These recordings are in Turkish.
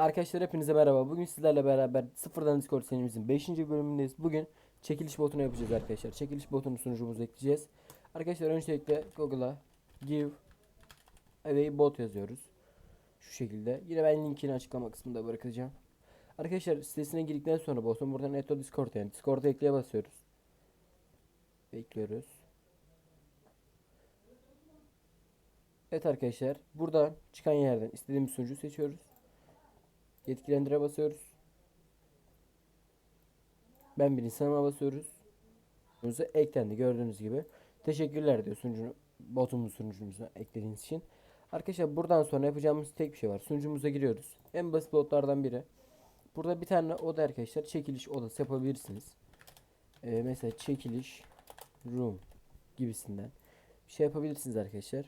Arkadaşlar hepinize merhaba. Bugün sizlerle beraber sıfırdan Discord serimizin 5. bölümündeyiz. Bugün çekiliş botunu yapacağız arkadaşlar. Çekiliş botunu sunucumuza ekleyeceğiz. Arkadaşlar öncelikle Google'a give away bot yazıyoruz. Şu şekilde. Yine ben linkini açıklama kısmında bırakacağım. Arkadaşlar sitesine girdikten sonra botun buradan Eto Discord yani Discord'a ekleye basıyoruz. Bekliyoruz. Evet arkadaşlar buradan çıkan yerden istediğimiz sunucu seçiyoruz. Yetkilendire basıyoruz. Ben bir insanıma basıyoruz. Sunucuza eklendi gördüğünüz gibi. Teşekkürler diyor sunucunu botumuz sunucumuza eklediğiniz için. Arkadaşlar buradan sonra yapacağımız tek bir şey var. Sunucumuza giriyoruz. En basit botlardan biri. Burada bir tane oda arkadaşlar çekiliş odası yapabilirsiniz. Ee, mesela çekiliş room gibisinden bir şey yapabilirsiniz arkadaşlar.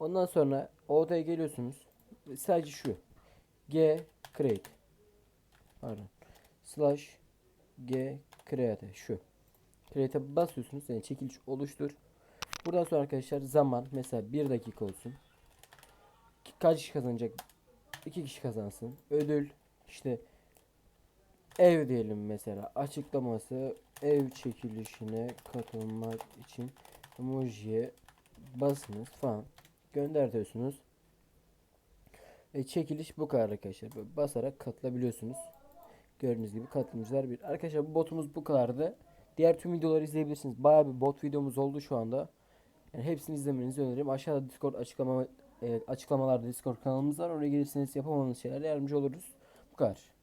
Ondan sonra o odaya geliyorsunuz. Sadece şu. G create. Pardon. Slash G create şu. Create'e basıyorsunuz. Yani çekiliş oluştur. Buradan sonra arkadaşlar zaman mesela 1 dakika olsun. Kaç kişi kazanacak? 2 kişi kazansın. Ödül işte ev diyelim mesela. Açıklaması ev çekilişine katılmak için emojiye basınız falan. Gönder diyorsunuz. E, çekiliş bu kadar arkadaşlar. Böyle basarak katılabiliyorsunuz. Gördüğünüz gibi katılımcılar bir. Arkadaşlar bu botumuz bu kadardı. Diğer tüm videoları izleyebilirsiniz. Bayağı bir bot videomuz oldu şu anda. Yani hepsini izlemenizi öneririm. Aşağıda Discord açıklama e, açıklamalarda Discord kanalımız var. Oraya gelirseniz yapamadığınız şeylerle yardımcı oluruz. Bu kadar.